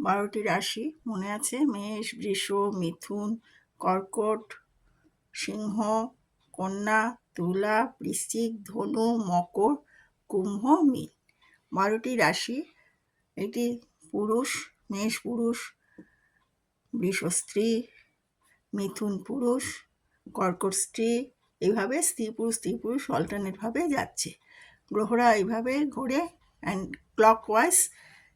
বারোটি রাশি মনে আছে। মেষ, বৃষ, মিথুন, কর্কট, সিংহ, কন্যা, তুলা, বৃশ্চিক, ধনু, মকর, কুম্ভ, মীন। বারোটি রাশি, এটি পুরুষ, মেষ পুরুষ, বৃষ স্ত্রী, মিথুন পুরুষ, কর্কট স্ত্রী এইভাবে স্ত্রী পুরুষ স্ত্রী পুরুষ অল্টারনেটভাবে যাচ্ছে। গ্রহরা এইভাবে ঘুরে অ্যান্ড ক্লক ওয়াইজ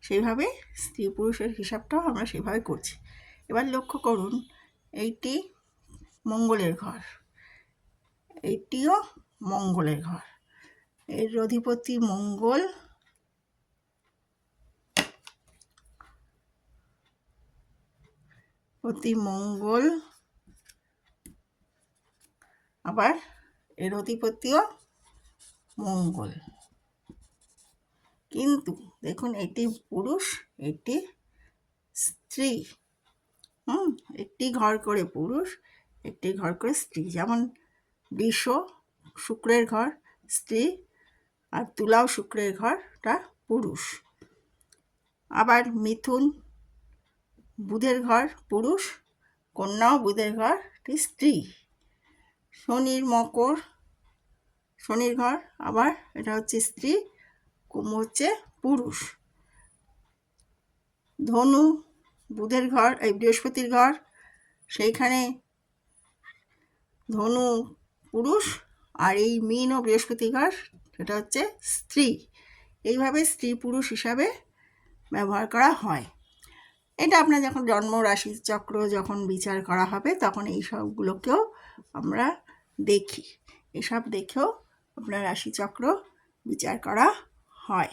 সেইভাবে স্ত্রী পুরুষের হিসাবটাও আমরা সেভাবে করছি। এবার লক্ষ্য করুন, এইটি মঙ্গলের ঘর, এইটিও মঙ্গলের ঘর। এর অধিপতি মঙ্গল। প্রতি মঙ্গল। আবার এর অধিপতিও মঙ্গল। কিন্তু দেখুন, এটি পুরুষ, এটি স্ত্রী। হুম, একটি ঘর করে পুরুষ, একটি ঘর করে স্ত্রী। যেমন বিষ শুক্রের ঘর, স্ত্রী, আর তুলাও শুক্রের ঘরটা পুরুষ। আবার মিথুন বুধের ঘর পুরুষ, কন্যাও বুধের ঘর স্ত্রী। শনির মকর, শনির ঘর, আবার এটা হচ্ছে স্ত্রী, কুম্ভ হচ্ছে পুরুষ। ধনু, বুধের ঘর, এই বৃহস্পতির ঘর, সেইখানে ধনু পুরুষ আর এই মিন ও বৃহস্পতি ঘর, সেটা হচ্ছে স্ত্রী। এইভাবে স্ত্রী পুরুষ হিসাবে ব্যবহার করা হয়। এটা আপনার যখন জন্ম, রাশি চক্র যখন বিচার করা হবে, তখন এই সবগুলোকেও আমরা দেখি। এসব দেখেও আপনার রাশিচক্র বিচার করা হয়।